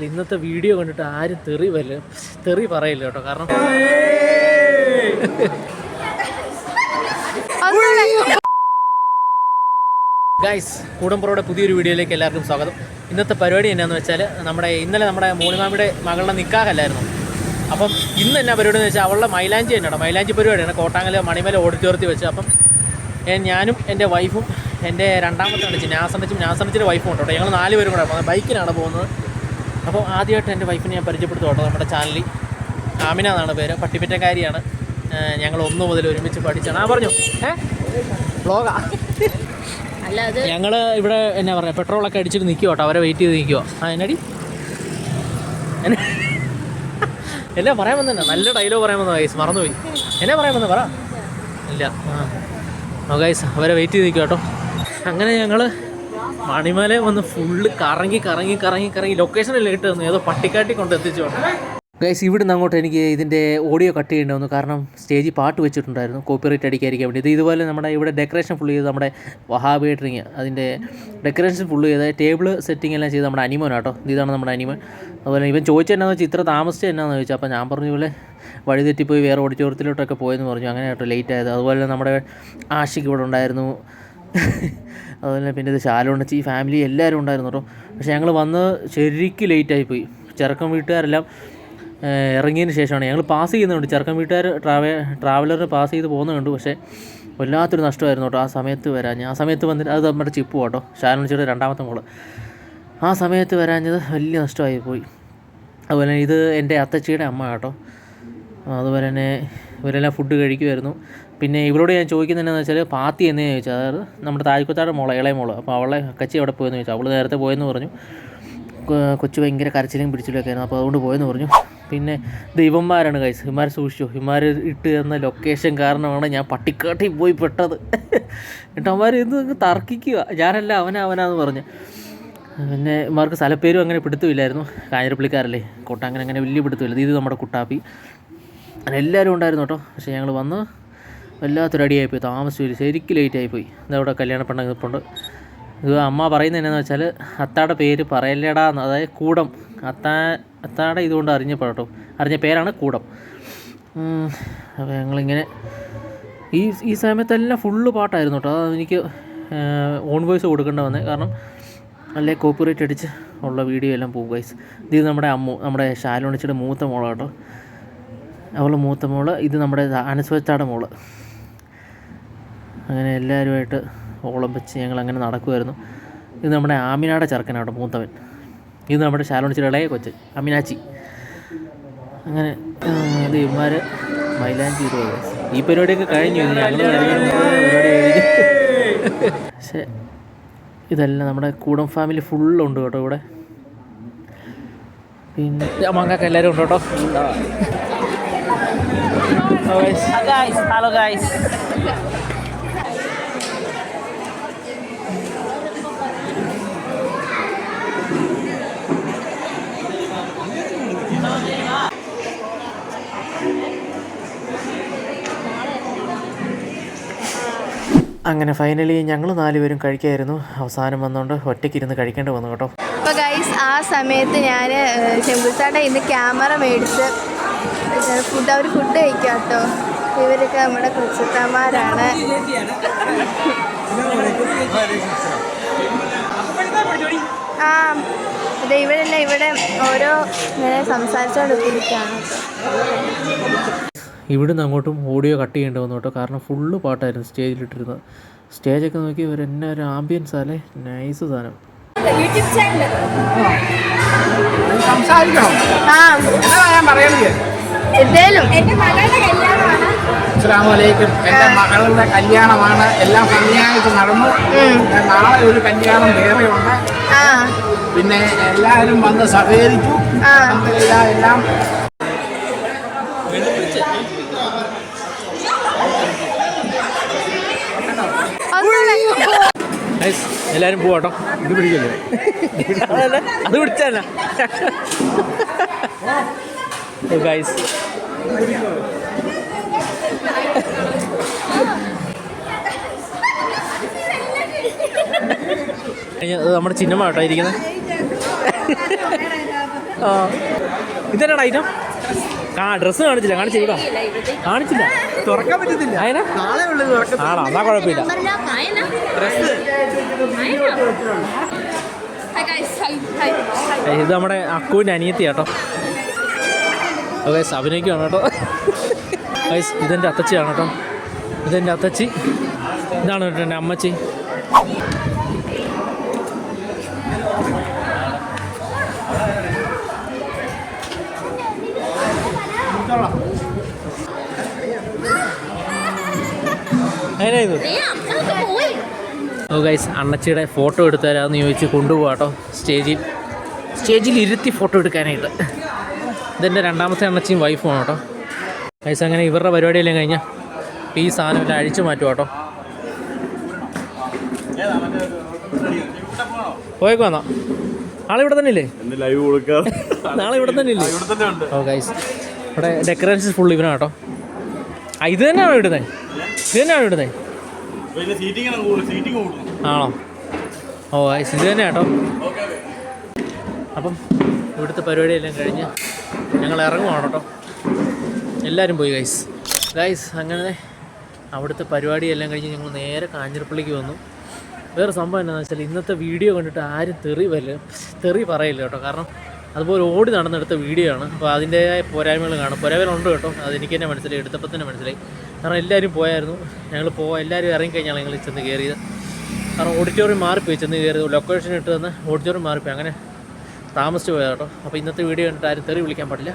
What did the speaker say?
ഇന്നത്തെ വീഡിയോ കണ്ടിട്ട് ആരും തെറി വല്ല തെറി പറയില്ല കേട്ടോ കാരണം ഗൈസ് കൂടമ്പുറയുടെ പുതിയൊരു വീഡിയോയിലേക്ക് എല്ലാവർക്കും സ്വാഗതം. ഇന്നത്തെ പരിപാടി എന്നാന്ന് വെച്ചാൽ നമ്മുടെ ഇന്നലെ നമ്മുടെ മോളിമാമിയുടെ മകളുടെ നിക്കാഹല്ലായിരുന്നു അപ്പം ഇന്ന് എന്നാ പരിപാടി എന്ന് വെച്ചാൽ അവളുടെ മൈലാഞ്ചി തന്നെയാണ് മൈലാഞ്ചി പരിപാടിയാണ്. കോട്ടാങ്ങൽ മണിമല ഓഡിറ്റോറിയത്തിൽ വെച്ച്. അപ്പം ഞാനും എന്റെ വൈഫും എന്റെ രണ്ടാമത്തെ അണിച്ച് ഞാൻ നാസണിച്ചിന്റെ വൈഫും ഉണ്ട്? ഞങ്ങൾ നാല് പേരും കൂടെ ബൈക്കിനാണ് പോകുന്നത്. അപ്പോൾ ആദ്യമായിട്ട് എന്റെ വൈഫിനെ ഞാൻ പരിചയപ്പെടുത്തു കേട്ടോ നമ്മുടെ ചാനലിൽ ആമിന എന്നാണ് പേര്. പട്ടിപ്പറ്റക്കാരിയാണ്. ഞങ്ങൾ ഒന്നു മുതൽ ഒരുമിച്ച് പഠിച്ചാണ്. ആ പറഞ്ഞു. ഏ? ബ്ലോഗാ? ഞങ്ങൾ ഇവിടെ എന്നാ പറയുക പെട്രോളൊക്കെ അടിച്ചിട്ട് നിൽക്കുക കേട്ടോ അവരെ വെയിറ്റ് ചെയ്ത് നിൽക്കുക ആ എന്നടി? എന്നെ എന്നാ പറയാൻ വന്നെ നല്ല ഡയലോഗ് പറയാൻ വന്നു ഗൈസ് മറന്നുപോയി. എന്നാ പറയാൻ വന്നോ? പറ. ഇല്ല. ആ. ഗൈസ് അവരെ വെയിറ്റ് ചെയ്ത് നിൽക്കുക കേട്ടോ അങ്ങനെ ഞങ്ങൾ മണിമല വന്ന് ഫുള്ള് കറങ്ങി കറങ്ങി കറങ്ങി കറങ്ങി ലൊക്കേഷനിൽ ഇട്ട് തന്നു. ഏതോ പട്ടിക്കാട്ടി കൊണ്ട് എത്തിച്ചു ഗൈസ് ഇവിടുന്ന് അങ്ങോട്ട് എനിക്ക് ഇതിന്റെ ഓഡിയോ കട്ട് ചെയ്യേണ്ടി വന്നു. കാരണം സ്റ്റേജിൽ പാട്ട് വെച്ചിട്ടുണ്ടായിരുന്നു. കോപ്പിറൈറ്റ് അടിക്കാതിരിക്കാൻ വേണ്ടി. ഇത് ഇതുപോലെ നമ്മുടെ ഇവിടെ ഡെക്കറേഷൻ ഫുള്ള് ചെയ്ത് നമ്മുടെ വഹാബ് കേറ്ററിങ് അതിന്റെ ഡെക്കറേഷൻ ഫുള്ള് ചെയ്ത് ടേബിൾ സെറ്റിംഗ് എല്ലാം ചെയ്ത് നമ്മുടെ അനിമോൻ കേട്ടോ ഇതാണ് നമ്മുടെ അനിമോൻ അതുപോലെ ഇവൻ ചോദിച്ചത് എന്നാന്ന് വെച്ചാൽ ഇത്ര താമസിച്ചത് എന്നാന്ന് ചോദിച്ചാൽ അപ്പോൾ ഞാൻ പറഞ്ഞ പോലെ വഴി തെറ്റിപ്പോയി വേറെ ഓഡിറ്റോറിയത്തിലോട്ടൊക്കെ പോയെന്ന് പറഞ്ഞു. അങ്ങനെ കേട്ടോ ലേറ്റ് ആയത്. അതുപോലെ നമ്മുടെ ആഷിക്ക് ഇവിടെ ഉണ്ടായിരുന്നു. അതുപോലെ പിന്നെ ഇത് ശാലോണച്ചി ഫാമിലി എല്ലാവരും ഉണ്ടായിരുന്നു കേട്ടോ. പക്ഷേ ഞങ്ങൾ വന്ന് ശരിക്കും ലേറ്റായി പോയി. ചെറുക്കം വീട്ടുകാരെല്ലാം ഇറങ്ങിയതിന് ശേഷമാണ്. ഞങ്ങൾ പാസ് ചെയ്യുന്നുണ്ട്. ചെറുക്കം വീട്ടുകാർ ട്രാവേ ട്രാവലറിന് പാസ് ചെയ്ത് പോകുന്നത് കണ്ടു പക്ഷേ വല്ലാത്തൊരു നഷ്ടമായിരുന്നു കേട്ടോ ആ സമയത്ത് വരാഞ്ഞ് ആ സമയത്ത് വന്നിട്ട് അത് നമ്മുടെ ചിപ്പ് കേട്ടോ. ശാലുണ്ണച്ചിയുടെ രണ്ടാമത്തെ മോൾ. ആ സമയത്ത് വരാഞ്ഞത് വലിയ നഷ്ടമായി പോയി. അതുപോലെ ഇത് എന്റെ അത്തച്ചിയുടെ അമ്മ കേട്ടോ. അതുപോലെ തന്നെ ഇവരെല്ലാം ഫുഡ് കഴിക്കുമായിരുന്നു പിന്നെ ഇവരോട് ഞാൻ ചോദിക്കുന്നത് എന്താണെന്ന് വെച്ചാൽ പാത്തി എന്ന് ചോദിച്ചാൽ അതായത് നമ്മുടെ താഴ്ക്കുത്താടെ മോള ഇളയ മോൾ. അപ്പോൾ അവളെ കച്ചി അവിടെ പോയെന്ന് ചോദിച്ചാൽ അവൾ നേരത്തെ പോയെന്ന് പറഞ്ഞു. കൊച്ചു ഭയങ്കര കരച്ചിലും പിടിച്ചിലൊക്കെ ആയിരുന്നു. അപ്പോൾ അതുകൊണ്ട് പോയെന്ന് പറഞ്ഞു. പിന്നെ ദൈവന്മാരാണ് കൈസ് ഇമാർ സൂക്ഷിച്ചു. ഇമാർ ഇട്ട് തന്ന ലൊക്കേഷൻ കാരണമാണ് ഞാൻ പട്ടിക്കാട്ടിൽ പോയി പെട്ടത്. എന്നിട്ട് അവന്മാർ ഇന്ന് തർക്കിക്കുക. ഞാനല്ല അവനാ അവനാന്ന് പറഞ്ഞു. പിന്നെ ഇമാർക്ക് സ്ഥലപ്പേരും അങ്ങനെ പിടുത്തമില്ലായിരുന്നു. കാഞ്ഞിരപ്പള്ളിക്കാരല്ലേ. കോട്ടാങ്ങനെ അങ്ങനെ വലിയ പിടുത്തമില്ല. ഇത് നമ്മുടെ കുട്ടാപ്പി. അങ്ങനെ എല്ലാവരും ഉണ്ടായിരുന്നു കേട്ടോ. പക്ഷേ ഞങ്ങൾ വന്ന് വല്ലാത്തൊരു അടിയായിപ്പോയി താമസിച്ചില്ല ശരിക്കും ലേറ്റ് ആയിപ്പോയി ഇതവിടെ കല്യാണ പെണ്ണ നിൽപ്പുണ്ട് ഇത് അമ്മ പറയുന്നത് എന്നാന്ന് വെച്ചാൽ അത്താടെ പേര് പറയല്ലേടാ എന്ന്. അതായത് കൂടം. അത്താ അത്താടെ ഇതുകൊണ്ട് കേട്ടോ. അറിഞ്ഞ പേരാണ് കൂടം. അപ്പോൾ ഞങ്ങളിങ്ങനെ ഈ ഈ സമയത്തെല്ലാം ഫുള്ള് പാട്ടായിരുന്നു കേട്ടോ. അത് എനിക്ക് ഓൺ വോയിസ് കൊടുക്കേണ്ട വന്നേ. കാരണം അല്ലേ കോപ്പിറൈറ്റ് അടിച്ച് ഉള്ള വീഡിയോ എല്ലാം പോകും ഗൈസ് ഇത് നമ്മുടെ അമ്മു നമ്മുടെ ശാലോണിച്ചിയുടെ മൂത്ത മോളാണ് കേട്ടോ. അവളുടെ മൂത്ത മോൾ ഇത് നമ്മുടെ അനുസ്വച്ചാടെ മോൾ. അങ്ങനെ എല്ലാവരുമായിട്ട് ഓളം വെച്ച് ഞങ്ങൾ അങ്ങനെ നടക്കുമായിരുന്നു ഇത് നമ്മുടെ ആമിനാടെ ചെറുക്കനാട്ടോ മൂത്തവൻ. ഇത് നമ്മുടെ ശാലോണിച്ചിയുടെ ഇളയ കൊച്ച് അമിനാച്ചി. അങ്ങനെ ഇത് ഇവന്മാർ മൈലാഞ്ചി ചെയ്തു guys. ഈ പരിപാടിയൊക്കെ കഴിഞ്ഞു ഞങ്ങൾ പക്ഷേ ഇതെല്ലാം നമ്മുടെ കൂടം ഫാമിലി ഫുള്ളുണ്ട് കേട്ടോ ഇവിടെ. പിന്നെ മങ്ങൾക്ക് എല്ലാവരും ഉണ്ട് കേട്ടോ? ഹലോ ഗൈസ് അങ്ങനെ ഫൈനലി ഞങ്ങൾ നാലുപേരും കഴിക്കായിരുന്നു. അവസാനം വന്നുകൊണ്ട് ഒറ്റയ്ക്ക് ഇരുന്ന് കഴിക്കേണ്ടി വന്നു കേട്ടോ. അപ്പോൾ ഗൈസ് ആ സമയത്ത് ഞാൻ ചെമ്പുത്താട്ട ഇന്ന് ക്യാമറ മേടിച്ച് ഫുഡ് അവർ ഫുഡ് കഴിക്കാം കേട്ടോ. ഇവരൊക്കെ നമ്മുടെ കൊച്ചുത്തമാരാണ്. ആ അതെ ഇവരെല്ലാം ഇവിടെ ഓരോ ഇങ്ങനെ സംസാരിച്ചുകൊണ്ടിരിക്കുകയാണ് ഇവിടുന്ന് അങ്ങോട്ടും ഓഡിയോ കട്ട് ചെയ്യേണ്ടി വന്നു കേട്ടോ. കാരണം ഫുള്ള് പാട്ടായിരുന്നു സ്റ്റേജിലിട്ടിരുന്നത്. സ്റ്റേജൊക്കെ നോക്കി ഒരു എന്നെ ഒരു ആംബിയൻസ് അല്ലേ നൈസ് സാധനം. എന്തേലും. എന്റെ മകളുടെ കല്യാണമാണ്. എല്ലാം ഭംഗിയായിട്ട് നടന്നു. നാളെ ഒരു കല്യാണം വേറെ ആ. പിന്നെ എല്ലാവരും വന്ന് സഹകരിച്ചു. അൽഹംദുലില്ലാ, എല്ലാം ഒന്നുമില്ല. എല്ലാവരും പോവാട്ടോ. ഇത് പിടിക്കല്ലേ? അത് പിടിച്ചല്ല ഗൈസ് നമ്മുടെ ചിഹ്നമാട്ടോ ഇരിക്കുന്നത്. ആ. ഇതെന്നാടാ ഐറ്റം ആ ഡ്രസ്സ് കാണിച്ചില്ല കാണിച്ചില്ല കാണിച്ചില്ല. തുറക്കാൻ പറ്റത്തില്ല. അതിനാ നാളെ ഉള്ളത് ആണോ എന്നാ കുഴപ്പമില്ല. ഇത് നമ്മുടെ അക്കുവിന്റെ അനിയത്തി കേട്ടോ. ഗൈസ് അഭിനയിക്കുകയാണ് കേട്ടോ. ഗൈസ് ഇതെന്റെ അത്തച്ചിയാണ് കേട്ടോ. ഇതെന്റെ അത്തച്ചി. ഇതാണ് കേട്ടോ എന്റെ അമ്മച്ചി. ഓ ഗൈസ് അണ്ണച്ചിയുടെ ഫോട്ടോ എടുത്തു തരാമെന്ന് ചോദിച്ച് കൊണ്ടുപോകാം കേട്ടോ സ്റ്റേജിൽ സ്റ്റേജിൽ ഇരുത്തി ഫോട്ടോ എടുക്കാനായിട്ട്. ഇതെന്റെ രണ്ടാമത്തെ അണ്ണച്ചിയും വൈഫുമാണ് കേട്ടോ. ഗൈസ് അങ്ങനെ ഇവരുടെ പരിപാടിയെല്ലാം കഴിഞ്ഞാൽ ഈ സാധനം എല്ലാം അഴിച്ചു മാറ്റും കേട്ടോ. പോയേക്കോ എന്നാ? നാളെ ഇവിടെ തന്നെ ഇല്ലേ ലൈവ് കൊടുക്കാം. നാളെ ഇവിടെ തന്നെ ഇല്ലേ ഉണ്ട്. ഓ ഗൈസ് ഇവിടെ ഡെക്കറേഷൻസ് ഫുൾ ഇവനാണ് കേട്ടോ ആ ഇത് തന്നെയാണോ ഇടുന്നത് ഇത് തന്നെയാണോ ഇടുന്നത് ആണ് ഓ ഇത് തന്നെ കേട്ടോ അപ്പം ഇവിടുത്തെ പരിപാടിയെല്ലാം കഴിഞ്ഞ് ഞങ്ങൾ ഇറങ്ങുവാണ് കേട്ടോ എല്ലാവരും പോയി ഗൈസ് ഗൈസ് അങ്ങനെ അവിടുത്തെ പരിപാടിയെല്ലാം കഴിഞ്ഞ് ഞങ്ങൾ നേരെ കാഞ്ഞിരപ്പള്ളിക്ക് വന്നു. വേറെ സംഭവം എന്താണെന്ന് വെച്ചാൽ ഇന്നത്തെ വീഡിയോ കണ്ടിട്ട് ആരും തെറി വരില്ല തെറി പറയില്ല കേട്ടോ. കാരണം അതുപോലെ ഓടി നടന്നെടുത്ത വീഡിയോ ആണ്. അപ്പോൾ അതിന്റെതായ പോരായ്മകൾ കാണും. പോരായ്മകളുണ്ട് കേട്ടോ. അത് എനിക്ക് തന്നെ മനസ്സിലായി. എടുത്തപ്പോൾ തന്നെ മനസ്സിലായി. കാരണം എല്ലാവരും പോയായിരുന്നു. ഞങ്ങൾ പോകാൻ എല്ലാവരും ഇറങ്ങിക്കഴിഞ്ഞാൽ ഞങ്ങൾ ചെന്ന് കയറിയത് കാരണം ഓഡിറ്റോറിയം മാറിപ്പോയി. ചെന്ന് കയറിയത് ലൊക്കേഷൻ ഇട്ട് തന്ന് ഓഡിറ്റോറിയം മാറിപ്പോയി. അങ്ങനെ താമസിച്ച് പോയതാട്ടോ അപ്പോൾ ഇന്നത്തെ വീഡിയോ കണ്ടിട്ട് ആരും തെറി വിളിക്കാൻ പാടില്ല.